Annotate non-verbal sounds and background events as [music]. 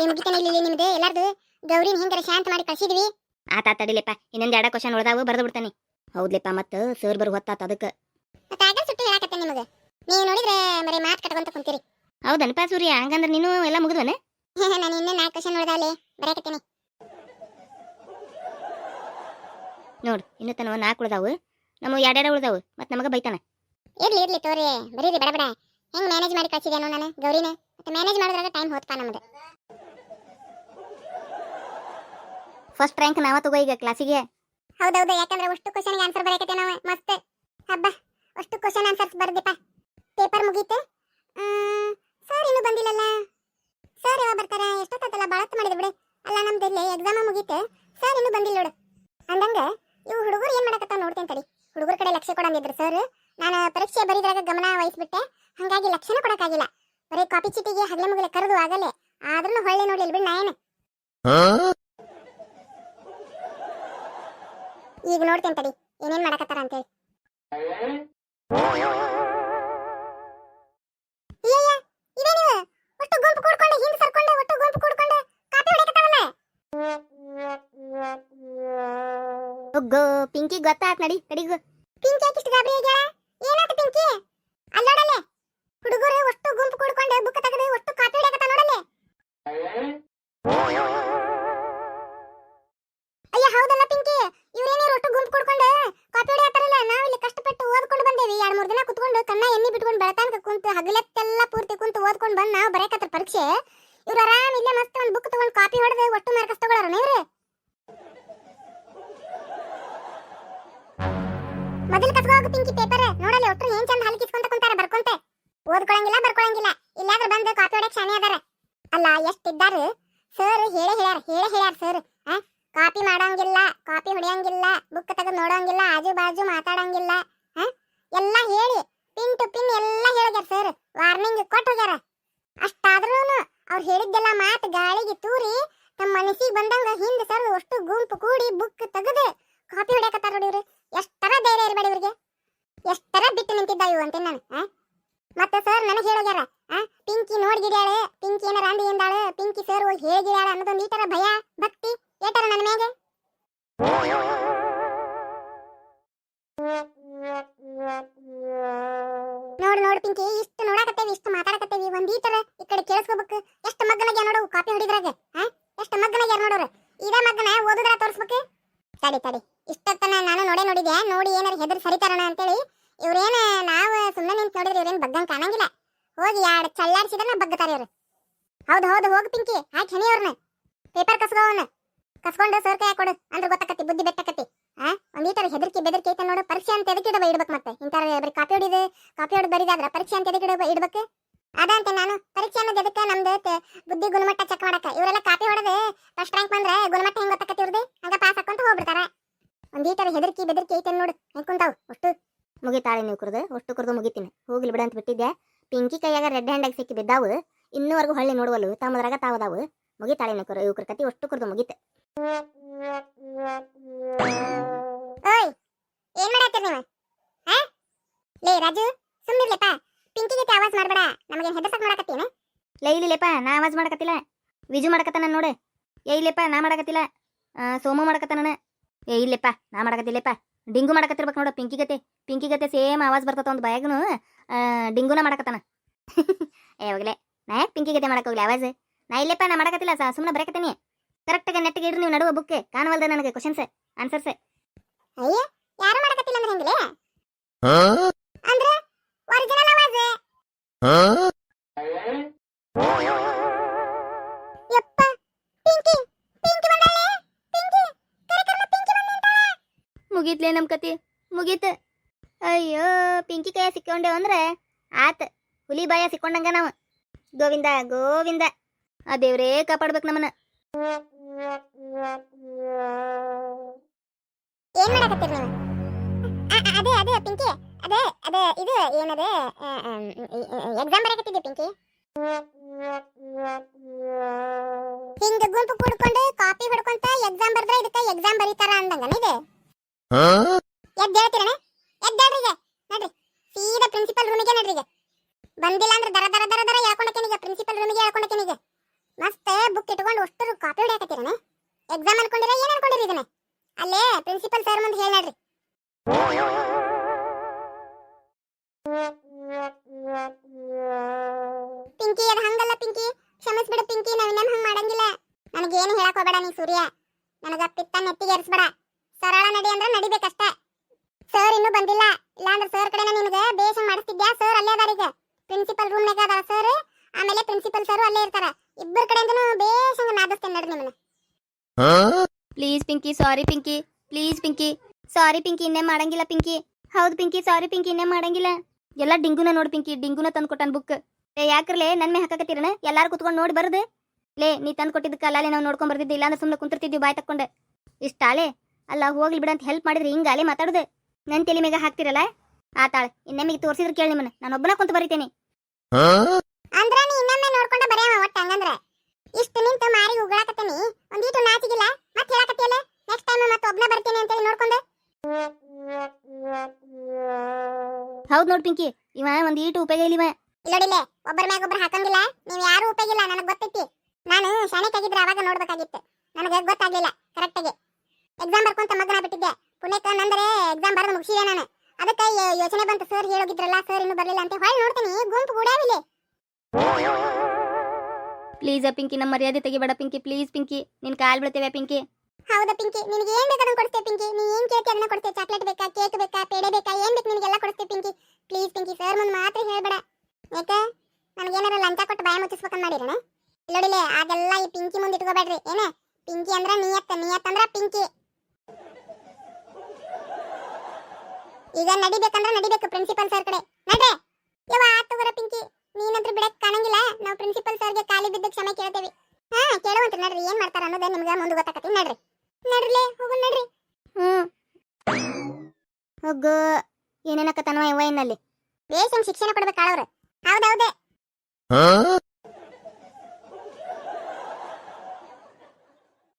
ಏ ಮುಗಿತಾನೆ ಇಲ್ಲಿ ನಿಮ್ದು. ಎಲ್ಲಾರ್ದು? ಗೌರಿನ ಹೆಂಗಾರ ಶಾಂತ ಮಾಡಿ ಕಳ್ಸಿದ್ವಿ? ಆತ ತಡಿಲೆಪ್ಪ ಇನ್ನೊಂದು ಎರಡು ಕ್ವಶನ್ ಉಳ್ದಾವು ಬರ್ದು ಬಿಡ್ತಾನೆ. ಹೌದ್ಲೆಪ್ಪ ಮತ್ತೆ ಸರ್ ಬರು ಹೊತ್ತಾತ ಅದಕ್ಕೆ. ಮತ್ತೆ ಆಗ ಸುಟ್ಟು ಹೇಳಕತ್ತೆ ನಿಮಗೆ ನೀವು ನೋಡಿದ್ರೆ ಮರಿ ಮಾತು ಕಟ್ಕೊಂತ ಕುಂತೀರಿ. ಹೌದನಪ್ಪ ಸೂರ್ಯ ಹಂಗಂದ್ರೆ ನೀನು ಎಲ್ಲ ಮುಗಿದ್ವನೆ? [laughs] ನಾನು ಇನ್ನೂ ನಾಲ್ಕು ಕ್ವಶನ್ ನೋಡ್ದಾವಲೆ ಬರಕತ್ತೀನಿ. ನೋಡು ಇನ್ನೂ ತನವ ನಾಲ್ಕು ಉಳ್ದಾವು. ನಮ್ಮ ಎರಡೆರಡು ಉಳ್ದಾವು ಮತ್ತೆ ನಮಗ ಬೈತಾನ. ಇರ್ಲಿ ಇರ್ಲಿ ತೋರಿ. ಬರೀರಿ ಬಡ ಬಡ. ಹೆಂಗ್ ಮ್ಯಾನೇಜ್ ಮಾಡಿ ಕಳ್ಸಿದೇನು ನಾನು ಗೌರಿನ? ಮತ್ತೆ ಮ್ಯಾನೇಜ್ ಮಾಡಿದ್ರಾಗ ಟೈಮ್ ಹೋತ್ಪ ನಮ್ದು. ಫಸ್ಟ್ ರ್ಯಾಂಕ್ ನಾವ ತಗೋ ಈಗ ಕ್ಲಾಸಿಗೆ ಹೌದೌದು ಯಾಕಂದ್ರೆ ಅಷ್ಟು ಕ್ವಶನ್ಗೆ ಆನ್ಸರ್ ಬರಕತ್ತೆ ನಾವು ಮಸ್ತ್. ಹಬ್ಬ ಅಷ್ಟು ಕ್ವಶನ್ ಆನ್ಸರ್ಸ್ ಬರ್ದಿಪ್ಪ. ಪೇಪರ್ ಮುಗೀತು. ಸರ್ ಇನ್ನೂ ಬಂದಿಲ್ಲಲ್ಲ. ಸರ್ ಯಾವಾಗ ಬರ್ತಾರ? ಎಷ್ಟೊತ್ತಲ್ಲ ಬಾಳತ್ ಮಾಡಿದ್ರು ಬಿಡು. ಅಲ್ಲ ನಮ್ದು ಇಲ್ಲಿ ಎಕ್ಸಾಮ್ ಮುಗೀತೆ. ಸರ್ ಇನ್ನೂ ಬಂದಿಲ್ಲ ನೋಡು. ಅಂದಂಗ ಇವು ಹುಡುಗರು ಏನ್ ಮಾಡಕತ್ತಾವ ನೋಡ್ತೇನೆ ತಡಿ. ಹುಡುಗರ ಕಡೆ ಲಕ್ಷ್ಯ ಕೊಡಂದಿದ್ರು ಸರ್ ನಾನು ಪರೀಕ್ಷೆ ಬರೀದ್ರಾಗ ಗಮನ ವಹಿಸ್ಬಿಟ್ಟೆ. ಹಂಗಾಗಿ ಲಕ್ಷ್ಯನ ಕೊಡಕ್ಕಾಗಿಲ್ಲ. ಬರೀ ಕಾಪಿ ಚೀಟಿಗೆ ಹಗಲೆ ಮುಗಲೆ ಕರೆದು ಆಗಲೇ. ಆದ್ರೂ ಹೊಳ್ಳೆ ನೋಡ್ಲಿಲ್ಲ ನಾ ನಾಯೇನು. ಈಗ ನೋಡ್ತೇನೆ ತಡಿ. ಏನೇನ್ ಮಾಡಕತ್ತಾರ ಅಂತೇಳಿ. ಒಗ್ಗೋ ಪಿಂಕಿ ಗೊತ್ತಾತ್ ನಡಿ ಕಡಿಗು ಪಿಂಕಿ ಯಾಕಿಷ್ಟು ಗಾಬರಿ ಆಗ್ಯಾಳ ಏನಾತ ಪಿಂಕಿ? ಅಲ್ಲೋಡಲೆ ಹುಡುಗರು ಒಟ್ಟು ಗುಂಪು ಕೂಡ್ಕೊಂಡು ಬುಕ್ ತೆಗೆದು ಒಟ್ಟು ಕಾಪಿ ಹೊಡೆಯಕತ್ತ ನೋಡಲೆ ಅಯ್ಯ, ಹೌದಲ್ಲ ಪಿಂಕಿ ಇವ್ರೇನೇರು ಒಟ್ಟು ಗುಂಪು ಕೂಡ್ಕೊಂಡು ಕಾಪಿ ಹೊಡೆಯತ್ತಾರಲ್ಲ ನಾವು ಇಲ್ಲಿ ಕಷ್ಟಪಟ್ಟು ಓದ್ಕೊಂಡು ಬಂದೇವಿ ಎರಡ್ ಮೂರ್ ದಿನ ಕುತ್ಕೊಂಡು ಕಣ್ಣ ಎಣ್ಣೆ ಬಿಟ್ಕೊಂಡು ಬೆಳತಾನ್ಕ ಕುಂತು ಹಗಲೆತ್ತೆಲ್ಲ ಪೂರ್ತಿ ಕುಂತು ಓದ್ಕೊಂಡು ಬಂದು ನಾವು ಬರೆಯಕತ್ರ ಪರೀಕ್ಷೆ ಇವ್ರು ಇಲ್ಲೇ ಮಸ್ತ್ ಒಂದು ಬುಕ್ ತಗೊಂಡು ಕಾಪಿ ಹೊಡೆದು ಒಟ್ಟು ಮಾರ್ಕಸ್ ತಗೊಳ್ಳಾರ ನೀವ್ರಿ? ಮೊದಲು ಕಸ್ಕೋಗ ಪಿಂಕಿ ಪೇಪರ್ ನೋಡಲ್ಲಿ ಒಟ್ಟು ಏನ್ ಚಂದ ಹಲ್ಕಿಸ್ಕೊಂತ ಕುಂತಾರ ಬರ್ಕೊಂತೆ. ಓದ್ಕೊಳಂಗಿಲ್ಲ, ಬರ್ಕೊಳಂಗಿಲ್ಲ. ಇಲ್ಲಾದ್ರ ಬಂದು ಕಾಪಿ ಹೊಡಕ್ ಶಾನೆ ಅದಾರ. ಅಲ್ಲ, ಎಷ್ಟಿದ್ದಾರು? ಸರ್, ಹೇಳೇ ಹೇಳ್ಯಾರ ಹೇಳೇ ಹೇಳ್ಯಾರ ಸರ್ ಕಾಪಿ ಮಾಡಂಗಿಲ್ಲ ಕಾಪಿ ಹೊಡೆಯಂಗಿಲ್ಲ ಬುಕ್ ತೆಗೆದು ನೋಡಂಗಿಲ್ಲ, ಆಜು ಬಾಜು ಮಾತಾಡಂಗಿಲ್ಲ ಎಲ್ಲ ಹೇಳಿ ಪಿನ್ ಟು ಪಿನ್ ಎಲ್ಲ ಹೇಳ್ಯಾರ ಸರ್ ವಾರ್ನಿಂಗ್ ಕೊಟ್ಟು ಹೋಗ್ಯಾರ. ಅಷ್ಟಾದ್ರೂ ಅವ್ರು ಹೇಳಿದ್ದೆಲ್ಲ ಮಾತು ಗಾಳಿಗೆ ತೂರಿ ನಮ್ಮ ಮನಸ್ಸಿಗೆ ಬಂದಂಗ ಹಿಂದೆ ಸರ್ ಅಷ್ಟು ಗುಂಪು ಕೂಡಿ ಬುಕ್ ತೆಗೆದು ಕಾಪಿ ಹೊಡ್ಯಾಕತ್ತಾರ ನೋಡಿ ಇವ್ರು. ಎಷ್ಟರ ಧೈರ್ಯ ಇರಬೇಡ ಇವ್ರಿಗೆ. ಎಷ್ಟರ ಬಿಟ್ಟು ನಿಂತಿದ್ದ ಇವು ಅಂತ ನಾನು? ಮತ್ತೆ ಸರ್ ನನಗೆ ಹೇಳೋಗ್ಯಾರ ಪಿಂಕಿ ನೋಡ್ಗಿಡ್ಯಾಳೆ ಪಿಂಕಿ ಏನಾರ ಅಂದಿ ಎಂದಾಳ ಪಿಂಕಿ ಸರ್ ಹೋಗಿ ಹೇಳಿಗಿಡ್ಯಾಳ ಅನ್ನೋದೊಂದು ಈ ತರ ಭಯ, ಭಕ್ತಿ ಏಟಾರ ನನ್ನ ಮ್ಯಾಗೆ? ನೋಡು ನೋಡು ಪಿಂಕಿ, ಇಷ್ಟು ನೋಡಾಕತ್ತೇವಿ, ಇಷ್ಟು ಮಾತಾಡಕತ್ತೇವಿ ಒಂದ್ ಈ ತರ ಈ ಕಡೆ ಕೇಳಿಸ್ಕೋಬೇಕು. ಎಷ್ಟು ಮಗ್ಗನಾಗ್ಯ ನೋಡು, ಕಾಪಿ ಹೊಡಿದ್ರಾಗ ಆ ಎಷ್ಟು ಮಗ್ಗನಾಗ್ಯಾರ ನೋಡೋರು? ಇದೇ ಮಗ್ಗನ ಓದುದ್ರ ತೋರಿಸ್ಬೇಕು? ತಡಿ ತಡಿ. ಇಷ್ಟೊತ್ತನ ನಾನು ನೋಡೇ ನೋಡಿದೆ ನೋಡಿ ಏನಾರ ಹೆದರ್ ಸರಿತಾರಣ ಅಂತೇಳಿ. ಇವ್ರೇನ ನಾವು ಸುಮ್ಮನೆ ನಿಂತು ನೋಡಿದ್ರೆ ಇವ್ರೇನ್ ಬಗ್ಗಂಗ್ ಕಾಣಂಗಿಲ್ಲ. ಹೋಗಿ ಎರಡು ಚಳ್ಳಾಡ್ಸಿದ್ರೆ ಬಗ್ಗತಾರೆ ಇವ್ರು. ಹೌದು ಹೌದು, ಹೋಗು ಪಿಂಕಿ. ಹಾಕಿ ಹೆಣಿ ಅವ್ರನ್ನ ಪೇಪರ್ ಕಸ್ಕೋ ಅವನ್ನ ಕಸ್ಕೊಂಡು ಸರ್ ಕೈ ಕೊಡು. ಅಂದ್ರೆ ಗೊತ್ತಾಕತ್ತಿ, ಬುದ್ಧಿ ಬೆಟ್ಟಕತಿ ಆ? ಒಂದ್ ಈ ತರ ಹೆದರಿಕೆ ಬೆದರಿಕೆ ಐತೆ ನೋಡು. ಪರೀಕ್ಷೆ ಅಂತ ಎದಕ್ಕೆ ಇಡಬ ಇಡ್ಬೇಕು ಮತ್ತೆ? ಇಂಥರ ಬರೀ ಕಾಪಿ ಹೊಡಿದು ಕಾಪಿ ಹೊಡೆದು ಬರಿದಾದ್ರ ಪರೀಕ್ಷೆ ಅಂತ ಎದಕ್ಕೆ ಇಡಬ ಇಡ್ಬೇಕು? ಅದಂತೆ ನಾನು. ಪರೀಕ್ಷೆ ಅನ್ನೋದು ಎದಕ್ಕೆ? ನಮ್ದು ಬುದ್ಧಿ ಗುಣಮಟ್ಟ ಚೆಕ್ ಮಾಡಕ ಇವರೆಲ್ಲ ಕಾಪಿ ಹೊಡೆದು ಫಸ್ಟ್ ರ್ಯಾಂಕ್ ಬಂದ್ರೆ ಗುಣಮಟ್ಟ ಹೆಂಗ್ ಗೊತ್ತಾಕತಿ ಇವ್ರದ್ದು ಹಂಗ ಪಾಸ್ ಹಾಕೊಂತ ಹೋಗ್ಬಿಡ್ತಾರ. ಒಂದು ಈ ತರ ಹೆದರಿಕೆ ಬೆದರಿಕೆ ಐತೆ ನೋಡು. ಹೆಂಗ್ ಅಷ್ಟು. ಮುಗಿತಾಳೆ ನೀವು ಕುರ್ದು ಅಷ್ಟು ಕುರ್ದು ಮುಗಿತೀನಿ. ಹೋಗ್ಲಿ ಬಿಡ ಅಂತ ಬಿಟ್ಟಿದ್ದೆ ಪಿಂಕಿ ಕೈಯಾಗ ರೆಡ್ ಹ್ಯಾಂಡಾಗಿ ಸಿಕ್ಕಿ ಬಿದ್ದಾವು ಇನ್ನೂವರೆಗೂ ಹೊಳ್ಳಿ ನೋಡುವಲ್ಲು. ತಮ್ಮದ್ರಾಗ ತಾವದಾವು. ಮುಗಿತಾಳೆ ನೀವು ಇವ್ರ ಕತಿ ಅಷ್ಟು ಕುರ್ದು ಮುಗಿತೆ. ಓಯ್ ಏನ್ ಮಾಡತ್ತೀರಿ ನೀವು? ಆ ಲೇ ರಾಜು ಸುಮ್ಮನಿರ್ಲೆಪ್ಪ ಪಿಂಕಿ ಜೊತೆ ಆವಾಜ್ ಮಾಡ್ಬೇಡ. ನಮಗೆ ಹೆದರ್ಸಕ್ ಮಾಡಕತ್ತೀನಿ? ಲೇ ಇಲ್ಲಿಲೆಪ್ಪ ನಾ ಆವಾಜ್ ಮಾಡಕತ್ತಿಲ್ಲ. ವಿಜು ಮಾಡಕತ್ತಾನ ನೋಡು. ಏ ಇಲ್ಲಪ್ಪ ನಾ ಮಾಡಕತ್ತಿಲ್ಲ. ಆ, ಸೋಮು ಮಾಡಕತ್ತಾನ ಏ ಇಲ್ಲಪ್ಪ ನಾ ಮಾಡಕತ್ತಿಲ್ಲಪ್ಪ ಡಿಂಗು ಮಾಡಕತ್ತಿರ್ಬೇಕು ನೋಡು ಪಿಂಕಿ ಗತೆ ಪಿಂಕಿ ಗತೆ ಸೇಮ್ ಆವಾಜ್ ಬರ್ತತ ಒಂದು ಬಾಯಾಗನು ಡಿಂಗುನ ಮಾಡಕತ್ತಾನ. [laughs] ಏ ನಾ ಯಾಕೆ ಪಿಂಕಿ ಗತೆ ಮಾಡಕ್ ಹೋಗ್ಲಿ ಆವಾಜ್? ನಾ ಇಲ್ಲಪ್ಪ ನಾ ಮಾಡಕತ್ತಿಲ್ಲ ಸುಮ್ಮನೆ ಬರಕತ್ತೀನಿ. ಕರೆಕ್ಟಾಗಿ ನೆಟ್ಟಿಗೆ ಇಡ್ರಿ ನೀವು ನಡುವ ಬುಕ್ ಕಾಣವಲ್ದ ನನಗೆ ಕ್ವಶನ್ಸ್ ಆನ್ಸರ್ಸ್ ಅಯ್ಯ ಯಾರು ಮಾಡಕತ್ತಿಲ್ಲ ಅಂದ್ರೆ ಹೆಂಗ್ಲೆ? ಅಂದ್ರೆ ಒರಿಜಿನಲ್ ಆವಾಜ್? ಯಪ್ಪ ಪಿಂಕಿ ಪಿಂಕಿ ಬಂದಾಳೆ ಪಿಂಕಿ ಕರೆ ಕರೆ ಪಿಂಕಿ ಬಂದಂತ ಮುಗೀತ್ಲೇ ನಮ್ಮ ಕತಿ ಮುಗೀತ. ಅಯ್ಯೋ ಪಿಂಕಿ ಕೈಯ ಸಿಕ್ಕೊಂಡೆವು ಅಂದ್ರೆ ಆತ. ಹುಲಿ ಬಾಯ ಸಿಕ್ಕೊಂಡಂಗ ನಾವು. ಗೋವಿಂದ ಗೋವಿಂದ. ಆ ದೇವ್ರೇ ಕಾಪಾಡ್ಬೇಕು ನಮ್ಮನ್ನ. ಏನ್ ಮಾಡಕತ್ತೀರಿ ನೀವು? ಅದೇ ಅದೇ, ಪಿಂಕಿ. ಅದೇ ಅದೇ, ಇದು, ಏನದ ಎಕ್ಸಾಮ್ ಬರಕತ್ತಿದ್ದೆ ಪಿಂಕಿ? ಹಿಂಗ ಗುಂಪು ಕೂಡ್ಕೊಂಡು ಕಾಪಿ ಹೊಡ್ಕೊಂತ ಎಕ್ಸಾಮ್ ಬರ್ದ್ರೆ ಇದಕ್ಕೆ ಎಕ್ಸಾಮ್ ಬರೀತಾರ ಅಂದಂಗನ ಇದೆ ಎದ್ದ ಹೇಳ್ತೀರಣ ಈಗ. ನಡ್ರಿ, ಸೀದಾ ಪ್ರಿನ್ಸಿಪಲ್ ರೂಮಿಗೆ ನೋಡ್ರಿ ಈಗ. ಬಂದಿಲ್ಲ ಅಂದ್ರೆ ದರ ದರ ದರ ದರ ಹೇಳ್ಕೊಂಡಕ್ಕೇನೀಗ ಪ್ರಿನ್ಸಿಪಲ್ ರೂಮಿಗೆ ಹೇಳ್ಕೊಂಡಕ್ಕೇನೀಗ ಮಸ್ತ್ ಕಾಪಿ ಹೊಡ್ಯಾಕತ್ತೀರನೆ ಎಕ್ಸಾಮ್ ಅನ್ಕೊಂಡಿರ, ಏನ್ ಅನ್ಕೊಂಡಿರಿ ಇದನ್ನ? ಅಲ್ಲೇ ಪ್ರಿನ್ಸಿಪಲ್ ಸರ್ ಮುಂದೆ ಹೇಳಿ ನೋಡ್ರಿ. ಪಿಂಕಿ, ಅದು ಹಂಗಲ್ಲ ಪಿಂಕಿ. ಕ್ಷಮಿಸ್ಬಿಡು ಪಿಂಕಿ, ನಾವ್ ಇನ್ನೇಮ್ ಹಂಗ್ ಮಾಡಂಗಿಲ್ಲ. ನನಗೇನು ಹೇಳಕ್ ಹೋಗ್ಬೇಡ ನೀ ಸೂರ್ಯ. ನನಗ ಪಿತ್ತ ನೆತ್ತಿಗೆ ಎರ್ಸ್ಬೇಡ ಸರಳ ನಡಿ ಅಂದ್ರೆ ನಡಿಬೇಕಷ್ಟೇ. ಸರ್ ಇನ್ನೂ ಬಂದಿಲ್ಲ. ಇಲ್ಲಾಂದ್ರೆ ಸರ್ ಕಡೆನ ನಿನಗೆ ಬೇಷಂಗ್ ಮಾಡಿಸ್ತಿದ್ಯಾ? ಸರ್ ಅಲ್ಲೇ ಅದಾರ ಈಗ. ಪ್ರಿನ್ಸಿಪಲ್ ರೂಮ್ನಾಗ ಅದಾರ ಸರ್ ಆಮೇಲೆ ಪ್ರಿನ್ಸಿಪಲ್ ಸರ್ ಅಲ್ಲೇ ಇರ್ತಾರ. ಇಬ್ಬರ ಕಡೆಯಿಂದನೂ ಬೇಸಂಗ ನಾದಿಸ್ತೇನೆ ನಡ್ರಿ ನಿಮ್ಮನ್ನ. Please Pinky sorry Pinky please Pinky sorry Pinky ಇನ್ನೇ ಮಾಡಂಗಿಲ್ಲ ಪಿಂಕಿ ಹೌದು ಪಿಂಕಿ ಸಾರಿ ಪಿಂಕಿ ಇನ್ನೇ ಮಾಡಂಗಿಲ್ಲ. ಎಲ್ಲ ಡಿಂಗುನ ನೋಡಿ ಪಿಂಕಿ ಡಿಂಗುನ ತಂದು ಕೊಟ್ಟಾನ ಬುಕ್ ಏ, ಯಾಕ್ರಲೇ? ನನ್ನ ಮೇ ಹಾಕಕತ್ತೀರನ? ಎಲ್ಲಾರು ಕುತ್ಕೊಂಡು ನೋಡಿ ಬರದು. ಲೇ, ನೀ ತಂದು ಕೊಟ್ಟಿದ್ದಕ್ಕೆ ಅಲ್ಲಾಲೆ ನಾವು ನೋಡ್ಕೊಂಡ್ ಬರ್ದಿದ್ದೆ, ಇಲ್ಲಾಂದ್ರೆ ಸುಮ್ಮನೆ ಕುಂತಿರ್ತಿದ್ವಿ ಬಾಯ್ ತಕ್ಕೊಂಡು. ಇಷ್ಟಾಳೆ ಅಲ್ಲ, ಹೋಗ್ಲಿ ಬಿಡ ಅಂತ ಹೆಲ್ಪ್ ಮಾಡಿದ್ರೆ ಹಿಂಗಾಲೆ ಮಾತಾಡುದು. ನನ್ ತಲೆ ಮೇಗ ಹಾಕ್ತಿರಲ್ಲ? ಆತಾಳೆ. ಇನ್ನೊಮ್ಮಿಗೆ ತೋರಿಸಿದ್ರೆ ಕೇಳಿ ನಿಮ್ಮನ್ನ. ನಾನು ಒಬ್ಬನ ಕುಂತ ಬರಿತೇನೆ. ಅಂದ್ರ ನೀ ಇನ್ನೊಮ್ಮೆ ನೋಡ್ಕೊಂಡ ಬರೆಯವ ಒಟ್ಟ ಹಂಗಂದ್ರ. ಇಷ್ಟ ನಿಂತು ಮಾರಿ ಉಗಳಾಕತ್ತೀನಿ. ಒಂದೀಟು ನಾಚಿಗಿಲ್ಲ. ಮತ್ತೆ ಹೇಳಾಕತ್ತಿಯಲ್ಲ? ನೆಕ್ಸ್ಟ್ ಟೈಮ್ ಮತ್ತೆ ಒಬ್ನ ಬರ್ತೀನಿ ಅಂತೇಳಿ ನೋಡ್ಕೊಂಡೆ. ಹೌದು ನೋಡ್ ಪಿಂಕಿ ಇವ ಒಂದ್ ಈಟು ಉಪಯೋಗ ಇಲ್ಲಿವ ಇವ. ಇಲ್ಲೋಡಿಲೆ ಒಬ್ಬರ ಮ್ಯಾಗ ಒಬ್ಬರು ಹಾಕಂಗಿಲ್ಲ. ನೀವ್ ಯಾರು ಉಪಯೋಗಿಲ್ಲ ನನಗ್ ಗೊತ್ತೈತಿ. ನಾನು ಶಾಣೆಕಾಗಿದ್ರೆ ಅವಾಗ ನೋಡ್ಬೇಕಾಗಿತ್ತು. ನನಗೆ ಗೊತ್ತಾಗ್ಲಿಲ್ಲ ಕರೆಕ್ಟಾಗಿ ಎಕ್ಸಾಮ್ ಬರ್ಕೊಂತ ಮಗನ ಬಿಟ್ಟಿದ್ದೆ. ಪುಣ್ಯಕ್ಕ ನಂದ್ರೆ ಎಕ್ಸಾಮ್ ಬರೆದು ಮುಗಿಸಿದೆ ನಾನು. ಅದಕ್ಕೆ ಯೋಚನೆ ಬಂತು ಸರ್ ಹೇಳೋಗಿದ್ರಲ್ಲ ಸರ್ ಇನ್ನೂ ಬರಲಿಲ್ಲ ಅಂತ. ಹೊಳ್ ನೋಡ್ತೀನಿ ಗುಂಪು ಗೂಡಾವಿಲೆ. ಪ್ಲೀಸ್ ಪಿಂಕಿ ನಮ್ಮ ಮರ್ಯಾದೆ ತೆಗಿಬೇಡ ಪಿಂಕಿ ಪ್ಲೀಸ್ ಪಿಂಕಿ ನಿನ್ ಕಾಲ್ ಬೀಳ್ತೇವೆ ಪಿಂಕಿ ಹೌದಾ ಪಿಂಕಿ ನಿನಗೆ ಏನ್ ಬೇಕಾದ್ರೂ ಕೊಡ್ತೇವೆ ಪಿಂಕಿ ನೀ ಏನ್ ಕೇಳ್ತಿ ಅದನ್ನ ಕೊಡ್ತೇವೆ ಚಾಕ್ಲೇಟ್ ಬೇಕಾ ಕೇಕ್ ಬೇಕಾ, ಪೇಡೆ ಬೇಕಾ, ಏನ್ ಬೇಕು ನಿನಗೆಲ್ಲ ಕೊಡ್ತೇವೆ ಪಿಂಕಿ ಪ್ಲೀಸ್ ಪಿಂಕಿ ಸರ್ ಮುಂದೆ ಮಾತ್ರ ಹೇಳ್ಬೇಡ. ಯಾಕೆ? ನನಗೇನಾರ ಲಂಚ ಕೊಟ್ಟು ಬಾಯ ಮುಚ್ಚಿಸ್ಬೇಕಂತ ಮಾಡಿರಣ ಇಲ್ಲೋಡಿಲೆ ಆಗೆಲ್ಲ ಈ ಪಿಂಕಿ ಮುಂದೆ ಇಟ್ಕೋಬೇಡ್ರಿ. ಏನೇ? ಪಿಂಕಿ ಅಂದ್ರ ನಿಯತ್ ನಿಯತ್ ಅಂದ್ರ ಪಿಂಕಿ ಈಗ ನಡಿಬೇಕಂದ್ರೆ ನಡಿಬೇಕು ಪ್ರಿನ್ಸಿಪಲ್ ಸರ್ ಕಡೆ. ನಡ್ರೆ. ಯವ್ವ ನೀನಂತ್ರ ಬಿಡಕ್ ಕಾಣಂಗಿಲ್ಲ. ನಾವು ಪ್ರಿನ್ಸಿಪಲ್ ಸರ್ಗೆ ಖಾಲಿ ಬಿದ್ದ ಕ್ಷಮೆ ಕೇಳ್ತೇವೆ. ಹಾ ಕೇಳುವಂತ ನಡ್ರಿ ಏನ್ ಮಾಡ್ತಾರ ಅನ್ನೋದೇ ನಿಮ್ಗೆ ಮುಂದೆ ಗೊತ್ತಾಕತಿ ನಡ್ರಿ. ನಡ್ರಲೇ ಹೋಗು ನಡ್ರಿ. ಹ್ಮ್. ಹೋಗು. ಏನೇನಕತ್ತನವ ಇವ ಏನಲ್ಲಿ ಬೇಸನ್ ಶಿಕ್ಷಣ ಕೊಡ್ಬೇಕು ಆಳವ್ರು. ಹೌದೌದೇ